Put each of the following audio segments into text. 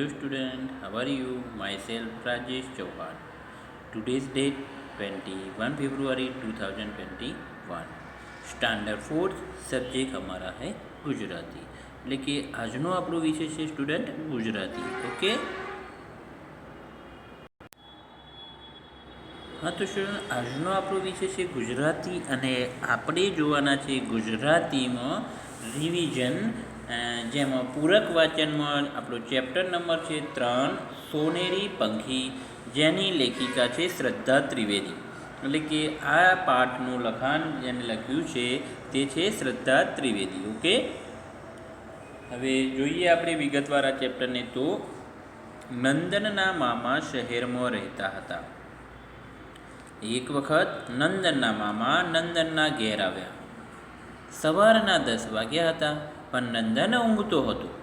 Hello student, how are you? Myself Rajesh one Today's date 21 February 2021. Standard fourth subject અમારા હે ગુજરાતી એટલે કે આજનો આપણો વિષય છે સ્ટુડન્ટ ગુજરાતી ઓકે હા તો સ્ટુડન્ટ આજનો આપણો વિષય છે ગુજરાતી અને આપણે જોવાના છે ગુજરાતીમાં રિવિઝન જેમાં પૂરક વાચનમાં આપણો ચેપ્ટર નંબર છે ત્રણ, સોનેરી પંખી, જેની લેખિકા છે શ્રદ્ધા ત્રિવેદી. એટલે કે આ પાઠનું લખાણ જેને લખ્યું છે તે છે શ્રદ્ધા ત્રિવેદી, ઓકે? હવે જોઈએ આપણે વિગતવાર આ ચેપ્ટરને તો. નંદનના મામા શહેરમાં રહેતા હતા. એક વખત નંદનના મામા નંદનના ઘેર આવ્યા. સવારના દસ વાગ્યા હતા. પણ નંદન ઊંઘતો હતો.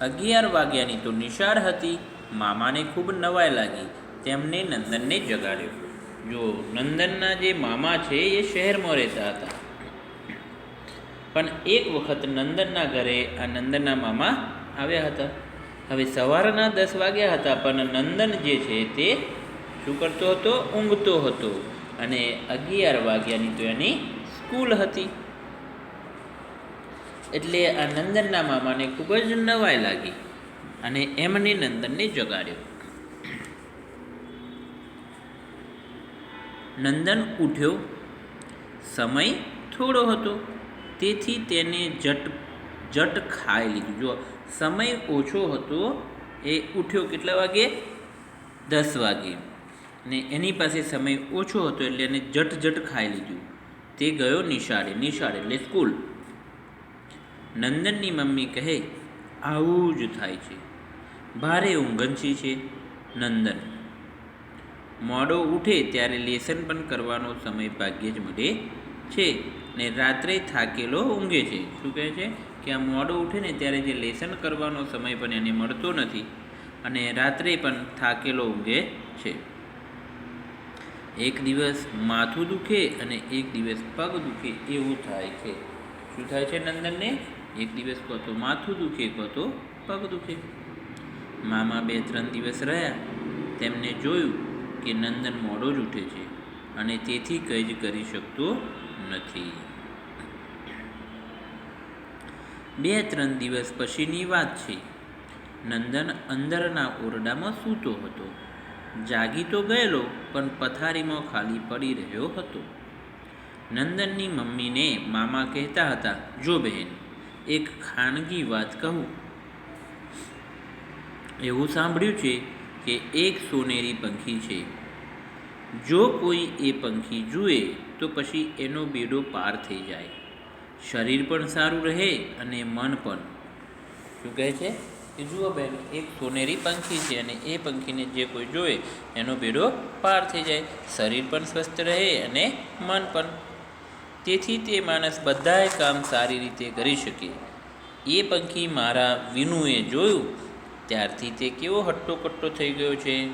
અગિયાર વાગ્યાની તો નિશાળ હતી. મામાને ખૂબ નવાઈ લાગી. તેમને નંદનને જગાડ્યો. જો નંદનના જે મામા છે એ શહેરમાં રહેતા હતા. પણ એક વખત નંદનના ઘરે આ નંદનના મામા આવ્યા હતા. હવે સવારના દસ વાગ્યા હતા, પણ નંદન જે છે તે શું કરતો હતો? ઊંઘતો હતો. અને અગિયાર વાગ્યાની તો એની સ્કૂલ હતી. એટલે આ નંદનના મામાને ખૂબ જ નવાઈ લાગી અને એમને નંદનને જગાડ્યો. નંદન ઉઠ્યો. સમય થોડો હતો. તેથી તેને જટ જટ ખાઈ લીધું. જો સમય ઓછો હતો, એ ઉઠ્યો કેટલા વાગે? દસ વાગે. ને એની પાસે સમય ઓછો હતો એટલે એને જટ જટ ખાઈ લીધું. તે ગયો નિશાળે, નિશાળ એટલે સ્કૂલ. નંદનની મમ્મી કહે, આવું જ થાય છે. ભારે ઊંઘનસી છે, નંદન. મોડો ઉઠે ત્યારે લેસન પણ કરવાનો સમય ભાગ્યે જ મળે છે ને રાત્રે થાકેલો ઊંઘે છે. શું કહે છે? કે આ મોડો ઉઠે ને ત્યારે જે લેસન કરવાનો સમય પણ એને મળતો નથી અને રાત્રે પણ થાકેલો ઊંઘે છે. એક દિવસ માથું દુખે અને એક દિવસ પગ દુખે એવું થાય છે. શું થાય છે નંદનને? એક દિવસ કહો તો માથું દુખે કહો તો પગ દુખે. મામા બે ત્રણ દિવસ રહ્યા, તેમને જોયું કે નંદન મોડો જ ઉઠે છે અને તેથી કંઈ જ કરી શકતો નથી. બે ત્રણ દિવસ પછીની વાત છે. નંદન અંદરના ઓરડામાં સૂતો હતો. જાગી તો ગયેલો, પણ પથારીમાં ખાલી પડી રહ્યો હતો. નંદનની મમ્મીને મામા કહેતા હતા, જો બહેન એક ખાનગી વાત કહું. એવું સાંભળ્યું છે કે એક સોનેરી પંખી છે. જો કોઈ એ પંખી જુએ, તો પછી એનો બેડો પાર થઈ જાય. શરીર પણ સારું રહે અને મન પણ. શું કહે છે? કે જુઓ બેન, એક સોનેરી પંખી છે અને એ પંખીને જે કોઈ જોવે, એનો બેડો પાર થઈ જાય. શરીર પણ સ્વસ્થ રહે અને મન પણ. તેથી તે માણસ બધાએ કામ સારી રીતે કરી શકે. એ પંખી મારા વિનુએ જોયું, ત્યારથી તે કેવો હટ્ટો કટ્ટો થઈ ગયો છે.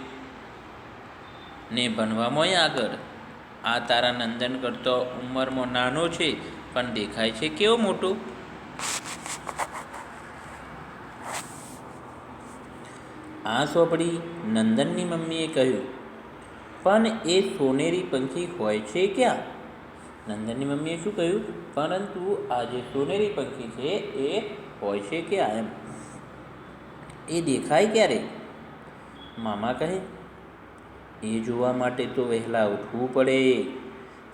ને ભણવામાં આગળ. આ તારા નંદન કરતો ઉંમરમાં નાનો છે, પણ દેખાય છે કેવો મોટો. આ સોંપડી નંદનની મમ્મીએ કહ્યું, પણ એ સોનેરી પંખી હોય છે ક્યાં? નંદનની મમ્મીએ શું કહ્યું? પરંતુ આ જે સોનેરી પંખી છે, એ હોય છે કે આ એમ એ દેખાય ક્યારે? મામા કહે, એ જોવા માટે તો વહેલા ઉઠવું પડે,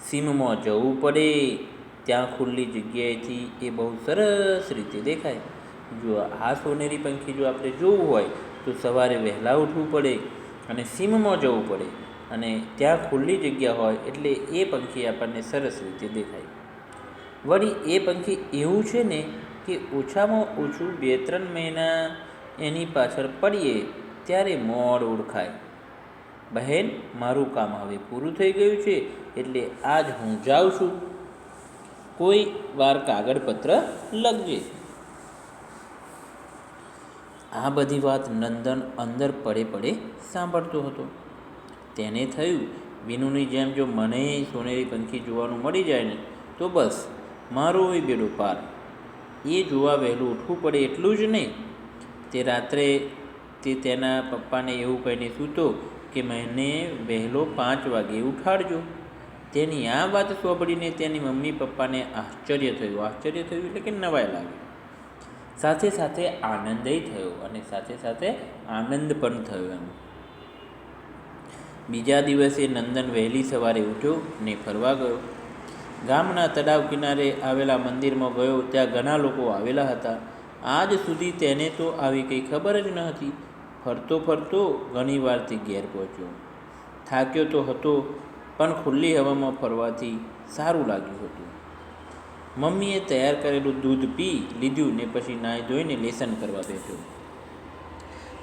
સીમમાં જવું પડે, ત્યાં ખુલ્લી જગ્યાએથી એ બહુ સરસ રીતે દેખાય. જો આ સોનેરી પંખી જો આપણે જોવું હોય, તો સવારે વહેલા ઉઠવું પડે અને સીમમાં જવું પડે. અને ત્યાં ખુલ્લી જગ્યા હોય એટલે એ પંખી આપણને સરસ રીતે દેખાય. વળી એ પંખી એવું છે ને કે ઓછામાં ઓછું બે ત્રણ મહિના એની પાછળ પડીએ ત્યારે મોડ ઓળખાય. બહેન, મારું કામ હવે પૂરું થઈ ગયું છે એટલે આજ હું જાઉં છું. કોઈ વાર કાગળપત્ર લખજે. આ બધી વાત નંદન અંદર પડે પડે સાંભળતો હતો. તેને થયું. વિનુની જેમ જો મને સોનેરી પંખી જોવાનું મળી જાય ને, તો બસ, મારો એ બેડો પાર. એ જોવા વહેલું ઉઠવું પડે એટલું જ નહીં. તે રાત્રે તે તેના પપ્પાને એવું કહીને સૂતો કે મને વહેલો પાંચ વાગે ઉઠાડજો. તેની આ વાત સાંભળીને તેની મમ્મી પપ્પાને આશ્ચર્ય થયું. આશ્ચર્ય થયું એટલે કે નવાઈ લાગ્યું સાથે સાથે આનંદય થયો અને સાથે સાથે આનંદ પણ થયો એમ. બીજા દિવસે નંદન વહેલી સવારે ઉઠ્યો ને ફરવા ગયો. ગામના તળાવ કિનારે આવેલા મંદિરમાં ગયો, ત્યાં ઘણા લોકો આવેલા હતા. આજ સુધી તેને તો આવી કંઈ ખબર જ ન હતી. ફરતો ફરતો ઘણી વાર ઘેર પહોંચ્યો. થાક્યો તો હતો, પણ ખુલ્લી હવામાં ફરવાથી સારું લાગ્યું હતું. મમ્મીએ તૈયાર કરેલું દૂધ પી લીધું ને પછી નાહી ધોઈને લેસન કરવા બેઠો.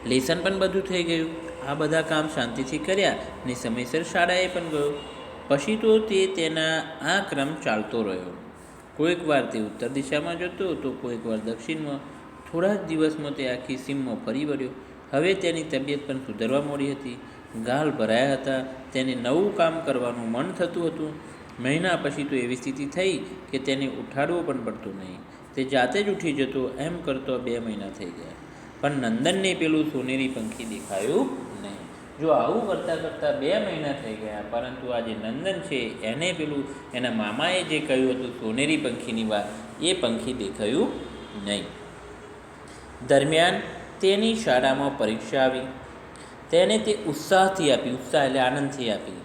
લેસન પણ બધું થઈ ગયું. આ બધા કામ શાંતિથી કર્યા ને સમયસર શાળાએ પણ ગયો. પછી તો તે તેના આ ક્રમ ચાલતો રહ્યો. કોઈક વાર તે ઉત્તર દિશામાં જતો તો કોઈક વાર દક્ષિણમાં. થોડા જ દિવસમાં તે આખી સીમમાં ફરી વળ્યો. હવે તેની તબિયત પણ સુધરવા મોડી હતી. ગાલ ભરાયા હતા. તેને નવું કામ કરવાનું મન થતું હતું. મહિના પછી તો એવી સ્થિતિ થઈ કે તેને ઉઠાડવું પણ પડતું નહીં. તે જાતે જ ઉઠી જતો, એમ કરતો બે મહિના થઈ ગયા. પણ નંદનને પેલું સોનેરી પંખી દેખાયું નહીં. જો આવું કરતાં કરતાં બે મહિના થઈ ગયા, પરંતુ આ જે નંદન છે, એને પેલું, એના મામાએ જે કહ્યું હતું સોનેરી પંખીની વાત, એ પંખી દેખાયું નહીં. દરમિયાન તેની શાળામાં પરીક્ષા આવી. તેને તે ઉત્સાહથી આપી, ઉત્સાહ એટલે આનંદથી આપી.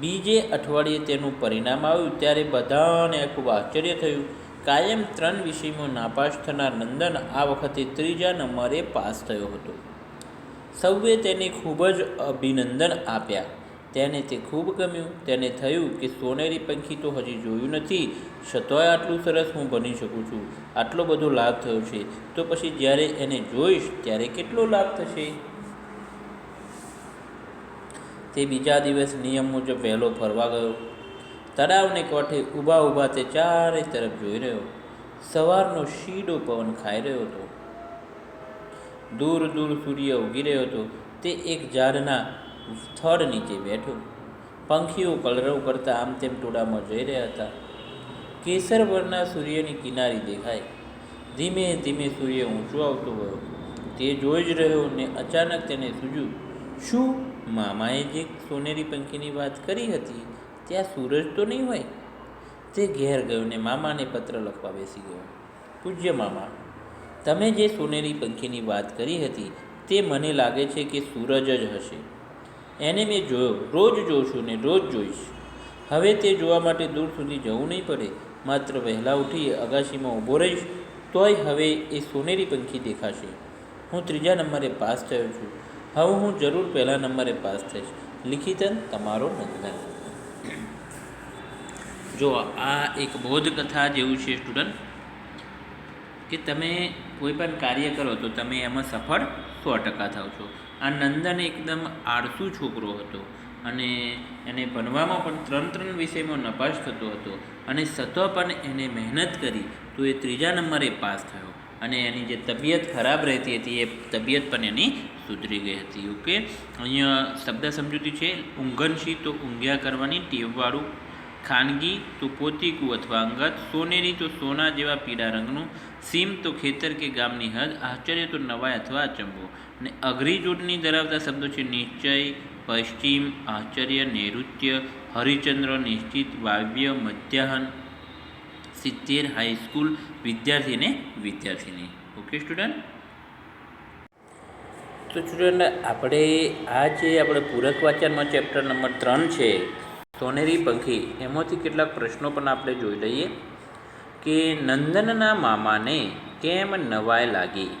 બીજે અઠવાડિયે તેનું પરિણામ આવ્યું, ત્યારે બધાને ખૂબ આશ્ચર્ય થયું કાયમ ત્રણ વિષયમાં નાપાસ થનાર નંદન આ વખતે ત્રીજા નંબરે પાસ થયો હતો. સૌએ તેને ખૂબ જ અભિનંદન આપ્યા. તેને તે ખૂબ ગમ્યું. તેને થયું કે સોનેરી પંખી તો હજી જોયું નથી. છતાંય આટલું સરસ હું બની શકું છું. આટલો બધો લાભ થયો છે. તો પછી જ્યારે એને જોઈશ, ત્યારે કેટલો લાભ થશે? તે બીજા દિવસ નિયમ મુજબ વહેલો ફરવા ગયો. તળાવને કોઠે ઊભા ઊભા તે ચારે તરફ જોઈ રહ્યો. સવારનો શીડો પવન ખાઈ રહ્યો હતો. દૂર દૂર સૂર્ય ઉગી રહ્યો હતો. તે એક ઝાડના થડ નીચે બેઠો. પંખીઓ કલરવ કરતા આમ તેમ ટોળામાં જઈ રહ્યા હતા. કેસર વરના સૂર્યની કિનારી દેખાય. ધીમે ધીમે સૂર્ય ઊંચો આવતો ગયો. તે જોઈ જ રહ્યો ને અચાનક તેને સૂજ્યું. શું? મામાએ જે સોનેરી પંખીની વાત કરી હતી ત્યાં સૂરજ તો નહીં હોય? તે ઘેર ગયો ને મામાને પત્ર લખવા બેસી ગયો. પૂજ્ય મામા, તમે જે સોનેરી પંખીની વાત કરી હતી, તે મને લાગે છે કે સૂરજ જ હશે. એને મેં જોયો, રોજ જોઉં છું ને રોજ જોઈશ. હવે તે જોવા માટે દૂર સુધી જવું નહીં પડે. માત્ર વહેલા ઉઠી અગાશીમાં ઊભો રહીશ, તોય હવે એ સોનેરી પંખી દેખાશે. હું ત્રીજા નંબરે પાસ થયો છું. હવે હું જરૂર પહેલા નંબરે પાસ થઈશ. લિખિતન, તમારો નંદન જો આ એક બોધ કથા જેવું છે સ્ટુડન્ટ કે તમે કોઈ પણ કાર્ય કરો તો તમે એમાં સફળ સો ટકા થાવ છો. આ નંદન એકદમ આળસુ છોકરો હતો અને એને ભણવામાં પણ ત્રણ ત્રણ વિષયમાં નપાસ થતો હતો અને સતો પણ એને મહેનત કરી તો એ ત્રીજા નંબરે પાસ થયો અને એની જે તબિયત ખરાબ રહેતી હતી એ તબિયત પણ એની સુધરી ગઈ હતી ઓકે અહીંયા શબ્દ સમજૂતી છે, ઊંઘનશી તો ઊંઘ્યા કરવાની ટેવવાળું ખાનગી તો પોતીકું અથવા અંગત, સોનેરી તો સોના જેવા પીળા રંગનું, સીમ તો ખેતર કે ગામની હદ, આશ્ચર્ય તો નવાય અથવા અચંબો. અને અઘરી જોડણી ધરાવતા શબ્દો છે નિશ્ચય, પશ્ચિમ, આશ્ચર્ય, નૈઋત્ય, હરિચંદ્ર, નિશ્ચિત, વાવ્ય, મધ્યાહન, સિત્તેર હાઈસ્કૂલ વિદ્યાર્થી અને વિદ્યાર્થીની. ઓકે સ્ટુડન્ટ તો સ્ટુડન્ટ આપણે આ જે આપણે પૂરક વાંચનમાં ચેપ્ટર નંબર ત્રણ છે સોનેરી પંખી, એમાંથી કેટલાક પ્રશ્નો પણ આપણે જોઈ લઈએ કે નંદનના મામાને કેમ નવાઈ લાગી?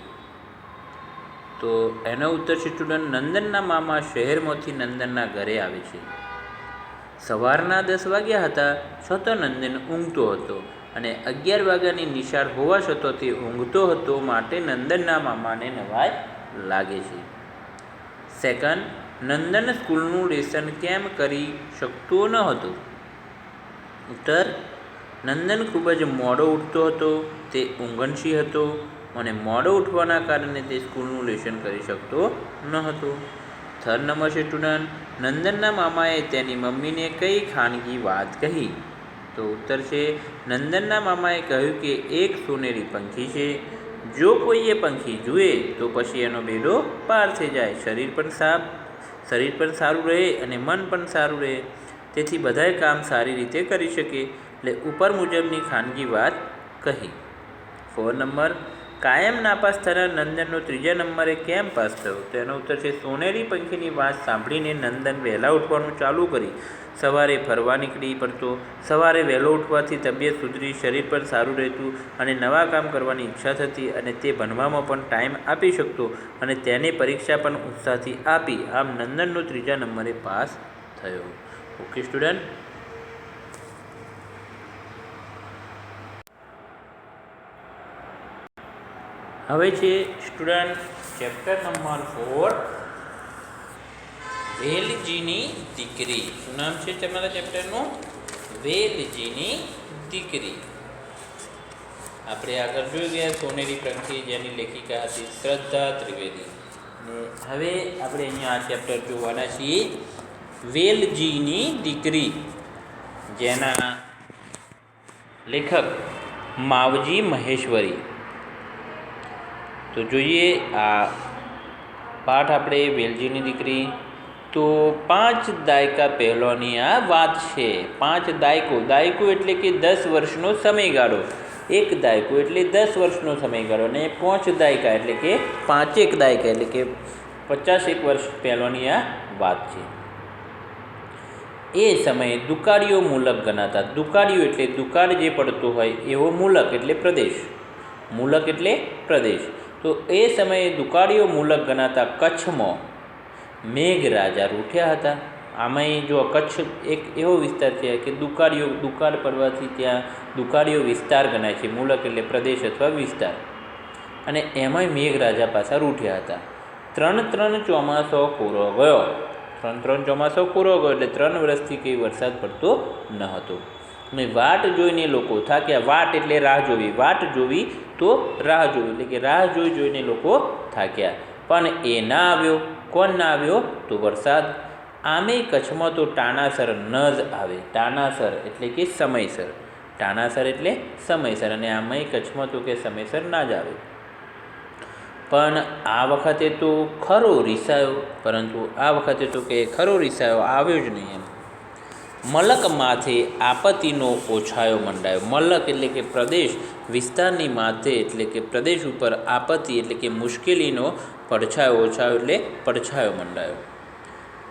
તો એનો ઉત્તર છે સ્ટુડન્ટ નંદનના મામા શહેરમાંથી નંદનના ઘરે આવે છે. સવારના દસ વાગ્યા હતા, છતાં નંદન ઊંઘતો હતો અને અગિયાર વાગ્યાની નિશાળ હોવા છતાં તે ઊંઘતો હતો માટે નંદનના મામાને નવાઈ લાગે છે. સેકન્ડ નંદન સ્કૂલનું લેસન કેમ કરી શકતો ન હતો? ઉત્તર, નંદન ખૂબ જ મોડો ઉઠતો હતો, તે ઊંઘનશી હતો અને મોડો ઉઠવાના કારણે તે સ્કૂલનું લેસન કરી શકતો ન હતો. થર્ડ નંબર સ્ટુડન્ટ નંદનના મામાએ તેની મમ્મીને કઈ ખાનગી વાત કહી? તો ઉત્તર છે, નંદનના મામાએ કહ્યું કે એક સોનેરી પંખી છે. જો કોઈ એ પંખી જુએ, તો પછી એનો બેડો પાર થઈ જાય, શરીર પણ સાફ શરીર પણ સારું રહે અને મન પણ સારું રહે. તેથી બધાય કામ સારી રીતે કરી શકે. એટલે ઉપર મુજબની ખાનગી વાત કહી. ફોન નંબર કાયમ નાપાસ થનાર નંદનનો ત્રીજા નંબરે કેમ પાસ થયો? તેનો ઉત્તર છે, સોનેરી પંખીની વાત સાંભળીને નંદન વહેલા ઉઠવાનું ચાલુ કરી. સવારે ફરવા નીકળી પડતો. સવારે વહેલો ઉઠવાથી તબિયત સુધરી, શરીર પણ સારું રહેતું અને નવા કામ કરવાની ઈચ્છા થતી અને તે ભણવામાં પણ ટાઈમ આપી શકતો અને તેને પરીક્ષા પણ ઉત્સાહથી આપી. આમ નંદનનો ત્રીજા નંબરે પાસ થયો. ઓકે સ્ટુડન્ટ હવે છે સ્ટુડન્ટ ચેપ્ટર નંબર ફોર, વેલજીની દીકરી. શું નામ છે તમારા ચેપ્ટરનું? વેલજીની દીકરી. આપણે આગળ જોઈ ગયા, સોનેરી પંખી, જેની લેખિકા હતી શ્રદ્ધા ત્રિવેદી. હવે આપણે અહીંયા આ ચેપ્ટર જોવાના છીએ, વેલજીની દીકરી. જેના લેખક માવજી મહેશ્વરી. તો જોઈએ, આ પાઠ આપણે વેલજીની દીકરી. તો પાંચ દાયકા પહેલોની આ વાત છે. પાંચ દાયકો. દાયકો એટલે કે દસ વર્ષનો સમયગાળો. એક દાયકો એટલે દસ વર્ષનો સમયગાળો અને પાંચ દાયકા એટલે કે પાંચેક દાયકા એટલે કે પચાસેક વર્ષ પહેલોની આ વાત છે. એ સમયે દુકાળીઓ મૂલક ગણાતા. દુકાળીઓ એટલે દુકાળ જે પડતો હોય એવો મૂલક એટલે પ્રદેશ. મૂલક એટલે પ્રદેશ. તો એ સમયે દુકાળીઓ મૂલક ગણાતા કચ્છમાં મેઘરાજા રૂઠ્યા હતા. આમાંય જો કચ્છ એક એવો વિસ્તાર છે કે દુકાળીઓ, દુકાળ પડવાથી ત્યાં દુકાળીઓ વિસ્તાર ગણાય છે, મૂલક એટલે પ્રદેશ અથવા વિસ્તાર. અને એમાંય મેઘરાજા પાછા રૂઠ્યા હતા. ત્રણ ત્રણ ચોમાસો પૂરો ગયો. ત્રણ ત્રણ ચોમાસો પૂરો ગયો એટલે ત્રણ વર્ષથી કંઈ વરસાદ પડતો ન હતો. અને વાટ જોઈને લોકો થાક્યા. વાટ એટલે રાહ જોવી. વાટ જોવી તો રાહ જોવી. એટલે કે રાહ જોઈ જોઈને લોકો થાક્યા. પણ એ ના આવ્યો. કોણ ના આવ્યો? તો વરસાદ. આમે કચ્છમાં તો ટાણાસર ન જ આવે. ટાણાસર એટલે કે સમયસર. ટાણાસર એટલે સમયસર. અને આમાંય કચ્છમાં તો કે સમયસર ના જ આવે. પણ આ વખતે તો ખરો રીસાયો. પરંતુ આ વખતે તો કે ખરો રીસાયો આવ્યો જ નહીં એમ. મલક માથે આપત્તિનો ઓછાયો મંડાયો. મલક એટલે કે પ્રદેશ, વિસ્તારની માથે એટલે કે પ્રદેશ ઉપર આપત્તિ એટલે કે મુશ્કેલીનો પડછાયો ઓછાયો એટલે પડછાયો મંડાયો.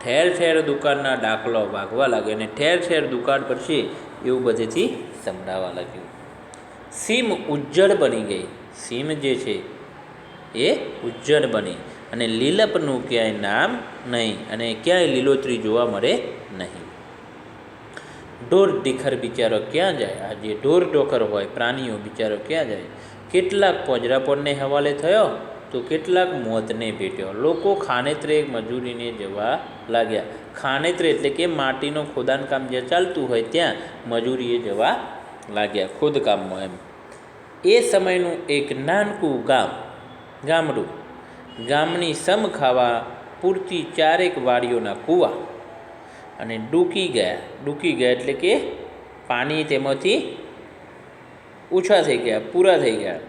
ઠેર ઠેર દુકાનના દાખલો વાગવા લાગે અને ઠેર ઠેર દુકાન પડશે એવું બધેથી સંભળાવા લાગ્યું. સીમ ઉજ્જડ બની ગઈ. સીમ જે છે એ ઉજ્જડ બની અને લીલપનું ક્યાંય નામ નહીં અને ક્યાંય લીલોતરી જોવા મળે નહીં. ઢોર ઢીખર બિચારો ક્યાં જાય? આ જે ઢોર ઢોકર હોય, પ્રાણીઓ બિચારો ક્યાં જાય? કેટલાક પોજરાપોરને હવાલે થયો, તો કેટલાક મોતને ભેટ્યો. લોકો ખાનેત્રે મજૂરીને જવા લાગ્યા. ખાનેત્રે એટલે કે માટીનો ખોદાણ કામ જ્યાં ચાલતું હોય ત્યાં મજૂરીએ જવા લાગ્યા, ખોદકામમાં એમ. એ સમયનું એક નાનકું ગામ, ગામડું. ગામની સમ ખાવા પૂરતી ચારેક વાડીઓના કૂવા. અને ડૂકી ગયા. ડૂકી ગયા એટલે કે પાણી તેમાંથી ઓછા થઈ ગયા, પૂરા થઈ ગયા.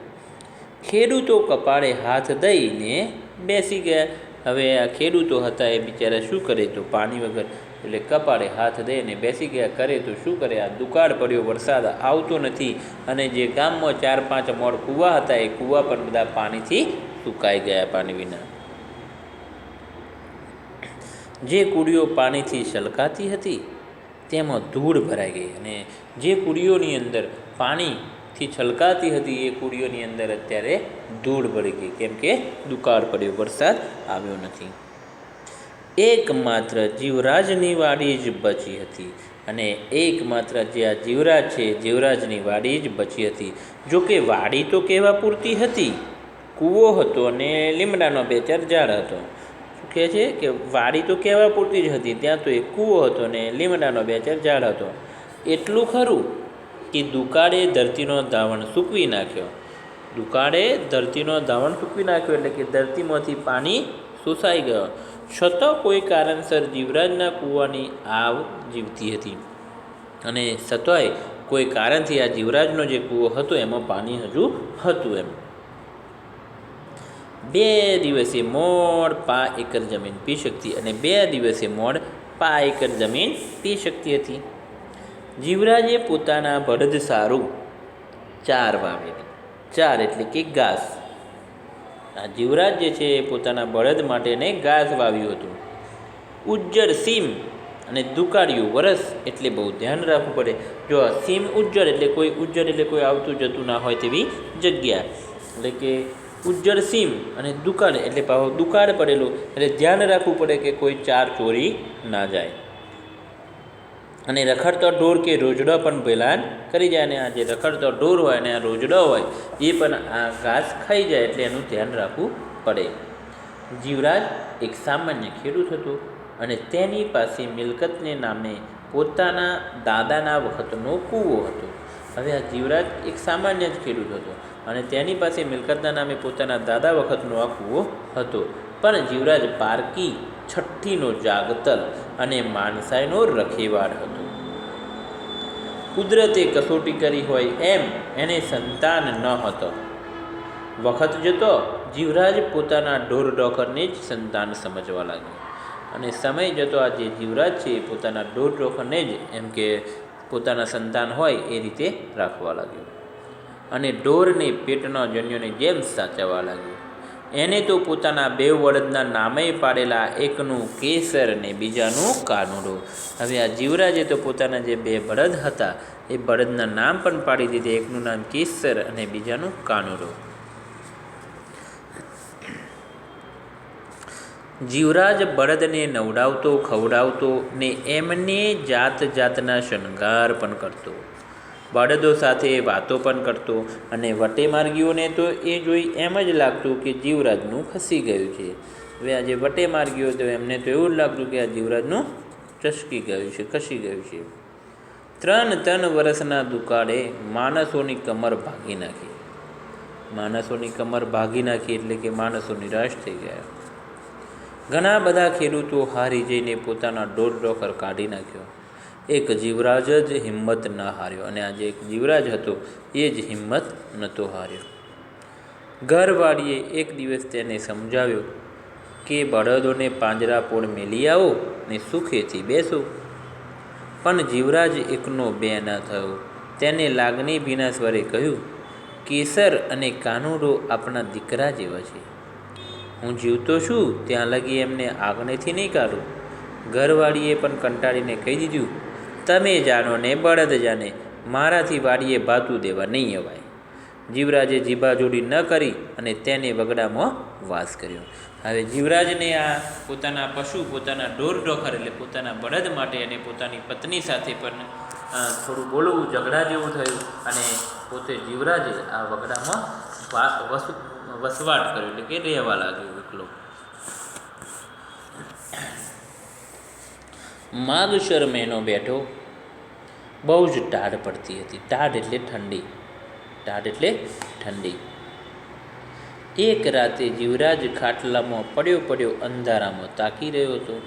ખેડૂતો કપાળે હાથ દઈને બેસી ગયા. હવે આ ખેડૂતો હતા એ બિચારા શું કરે તો પાણી વગર? એટલે કપાળે હાથ દઈને બેસી ગયા. કરે તો શું કરે? આ દુકાળ પડ્યો, વરસાદ આવતો નથી. અને જે ગામમાં ચાર પાંચ મોડ કૂવા હતા, એ કૂવા પણ બધા પાણીથી સુકાઈ ગયા પાણી વિના. જે કુડીઓ પાણીથી છલકાતી હતી, તેમાં ધૂળ ભરાઈ ગઈ અને જે કુડીઓની અંદર પાણીથી છલકાતી હતી, એ કુડીઓની અંદર અત્યારે ધૂળ ભળી ગઈ. કેમ કે દુકાળ પડ્યો, વરસાદ આવ્યો નથી. એકમાત્ર જીવરાજની વાડી જ બચી હતી અને એકમાત્ર જે આ જીવરાજ છે, જીવરાજની વાડી જ બચી હતી. જો કે વાડી તો કહેવા પૂરતી હતી. કૂવો હતો અને લીમડાનો બે ચાર ઝાડ હતો. કહે છે કે વાડી તો કહેવા પૂરતી જ હતી, ત્યાં તો એક કૂવો હતો ને લીમડાનો બે ચાર ઝાડ હતો. એટલું ખરું કે દુકાળે ધરતીનો ધાવણ સૂકવી નાખ્યો. દુકાળે ધરતીનો ધાવણ સૂકવી નાખ્યો એટલે કે ધરતીમાંથી પાણી શોષાઈ ગયો. છતાં કોઈ કારણસર જીવરાજના કૂવાની આવ જીવતી હતી. અને છતાંય કોઈ કારણથી આ જીવરાજનો જે કૂવો હતો, એમાં પાણી હજુ હતું એમ. બે દિવસે મોડ પા એકર જમીન પી શકતી અને બે દિવસે મોડ પા એકર જમીન પી શકતી હતી. જીવરાજે પોતાના બળદ સારું ચાર વાવેલી. ચાર એટલે કે ઘાસ. આ જીવરાજ જે છે એ પોતાના બળદ માટેને ઘાસ વાવ્યું હતું. ઉજ્જર સીમ અને દુકાળિયું વરસ એટલે બહુ ધ્યાન રાખવું પડે. જો સીમ ઉજ્જર એટલે કોઈ ઉજ્જર એટલે કોઈ આવતું જતું ના હોય તેવી જગ્યા. એટલે કે ઉજ્જર સીમ અને દુકાળ એટલે પાછો દુકાળ પડેલો. એટલે ધ્યાન રાખવું પડે કે કોઈ ચાર ચોરી ના જાય. અને રખડતો ઢોર કે રોજડો પણ પહેલાં કરી જાય અને આ જે રખડતો ઢોર હોય અને આ રોજડો હોય, એ પણ આ ઘાસ ખાઈ જાય એટલે એનું ધ્યાન રાખવું પડે. જીવરાજ એક સામાન્ય ખેડૂત હતો અને તેની પાસે મિલકતને નામે પોતાના દાદાના વખતનો કૂવો હતો. હવે આ જીવરાજ એક સામાન્ય જ ખેડૂત હતો અને તેની પાસે મિલકતના નામે પોતાના દાદા વખતનો આ હતો. પણ જીવરાજ પારકી છઠ્ઠીનો જાગતલ અને માનસાઈનો રખેવાળ હતો. કુદરતે કસોટી કરી હોય એમ એને સંતાન ન હતો. વખત જતો જીવરાજ પોતાના ઢોર ડોકરને જ સંતાન સમજવા લાગ્યો. અને સમય જતો આ જે જીવરાજ છે એ પોતાના ઢોર ડોકરને જ એમ કે પોતાના સંતાન હોય એ રીતે રાખવા લાગ્યો. અને ઢોરને, પેટના જન્યોને જેમ સાચવવા લાગ્યો. એને તો પોતાના બે વળદના નામે પાડેલા એકનું કેસર અને બીજાનું કાનુડો. હવે આ જીવરાજે તો પોતાના જે બે બળદ હતા, એ બળદના નામ પણ પાડી દીધે. એકનું નામ કેસર અને બીજાનું કાનુડો. જીવરાજ બળદને નવડાવતો, ખવડાવતો ને એમને જાત જાતના શણગાર પણ કરતો. બળદો સાથે વાતો પણ કરતો અને વટે માર્ગીઓને તો એ જોઈ એમ જ લાગતું કે જીવરાજનું ખસી ગયું છે. હવે આજે વટે માર્ગીઓ તો એમને તો એવું જ લાગતું કે આ જીવરાજનું ચસકી ગયું છે, ખસી ગયું છે. ત્રણ ત્રણ વર્ષના દુકાળે માણસોની કમર ભાગી નાખી. માણસોની કમર ભાગી નાખી એટલે કે માણસો નિરાશ થઈ ગયા. ઘણા બધા ખેડૂતો હારી જઈને પોતાના દોઢ ડોકર કાઢી નાખ્યો. એક જીવરાજ જ હિંમત ન હાર્યો અને આજે એક જીવરાજ હતો, એ જ હિંમત નહોતો હાર્યો. ઘરવાળીએ એક દિવસ તેને સમજાવ્યો કે, બળદોને પાંજરા પોળ મેલી આવો ને સુખેથી બેસો. પણ જીવરાજ એકનો બે ન થયો. તેને લાગણી ભીના સ્વરે કહ્યું, કેસર અને કાનુડો આપણા દીકરા જેવા છે. હું જીવતો છું, ત્યાં લગી એમને આગળેથી નહીં કાઢું. ઘરવાળીએ પણ કંટાળીને કહી દીધું, તમે જાણો ને બળદ જાણે મારાથી વાડીએ ભાતું દેવા નહીં અવાય. જીવરાજે જીભાજોડી ન કરી અને તેને વગડામાં વાસ કર્યો. હવે જીવરાજને આ પોતાના પશુ, પોતાના ઢોર ઢોખર એટલે પોતાના બળદ માટે અને પોતાની પત્ની સાથે પણ થોડું બોલવું, ઝઘડા જેવું થયું અને પોતે જીવરાજે આ વગડામાં વસ વસવાટ કર્યો એટલે કે રહેવા લાગ્યો એકલો. માગશર મહિનો બેઠો. બહુ જ ટાઢ પડતી હતી. ટાઢ એટલે ઠંડી. ટાઢ એટલે ઠંડી. એક રાતે જીવરાજ ખાટલામાં પડ્યો પડ્યો અંધારામાં તાકી રહ્યો હતો.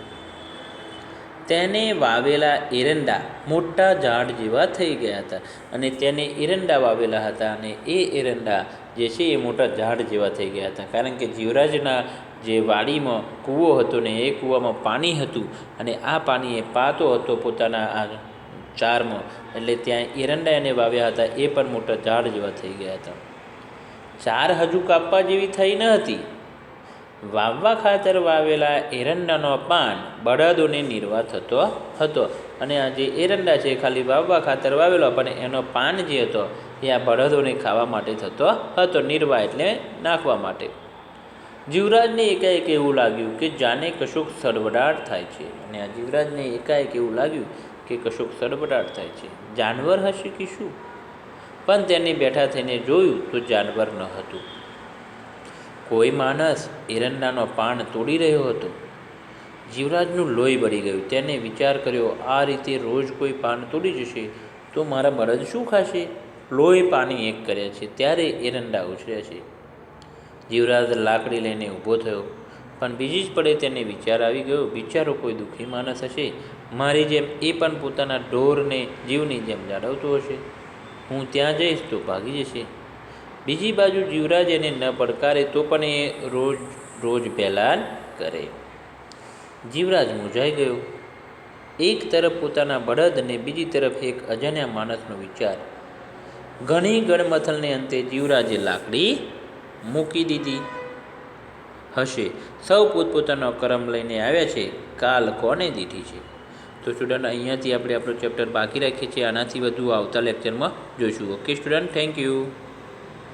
તેને વાવેલા એરંડા મોટા ઝાડ જેવા થઈ ગયા હતા. અને તેને એરંડા વાવેલા હતા અને એ એરંડા જે છે એ મોટા ઝાડ જેવા થઈ ગયા હતા. કારણ કે જીવરાજના જે વાડીમાં કૂવો હતો ને એ કૂવામાં પાણી હતું અને આ પાણી એ પાતો હતો પોતાના આ ચારમાં. એટલે ત્યાં એરંડા એને વાવ્યા હતા, એ પણ મોટા ઝાડ જેવા થઈ ગયા હતા. ચાર હજુ કાપવા જેવી થઈ ન હતી. વાવવા ખાતર વાવેલા એરંડાનો પાન બળદોને નિર્વાહ થતો હતો. અને આ જે એરંડા છે ખાલી વાવવા ખાતર વાવેલો, પણ એનો પાન જે હતો એ આ બળદોને ખાવા માટે થતો હતો, નિર્વાહ એટલે નાખવા માટે. જીવરાજને એકાએક એવું લાગ્યું કે જાને કશુંક સડબડાટ થાય છે. અને આ જીવરાજને એકાએક એવું લાગ્યું કે કશુંક સડબડાટ થાય છે. જાનવર હશે કે શું? પણ તેને બેઠા થઈને જોયું તો જાનવર ન હતું. કોઈ માણસ એરંડાનો પાન તોડી રહ્યો હતો. જીવરાજનું લોહી બળી ગયું. તેને વિચાર કર્યો, આ રીતે રોજ કોઈ પાન તોડી જશે તો મારા બળદ શું ખાશે? લોહી પાણી એક કર્યા છે, ત્યારે એરંડા ઉછર્યા છે. જીવરાજ લાકડી લઈને ઊભો થયો. પણ બીજી જ પડે તેને વિચાર આવી ગયો, બિચારો કોઈ દુઃખી માણસ હશે? મારી જેમ એ પણ પોતાના ઢોરને જીવની જેમ જાળવતો હશે. હું ત્યાં જઈશ તો ભાગી જશે. બીજી બાજુ જીવરાજ એને ન પડકારે તો પણ એ રોજ રોજ પહેલાં કરે. જીવરાજ મૂંઝાઈ ગયો. એક તરફ પોતાના બળદ અને બીજી તરફ એક અજાણ્યા માણસનો વિચાર. ઘણી ગણમથલને અંતે જીવરાજે લાકડી મૂકી દીધી. હશે, સૌ પોતપોતાનો કરમ લઈને આવ્યા છે. કાલ કોને દીધી છે? તો સ્ટુડન્ટ અહીંયાથી આપણે આપણો ચેપ્ટર બાકી રાખીએ છીએ. આનાથી વધુ આવતા લેક્ચરમાં જોઈશું. Okay student thank you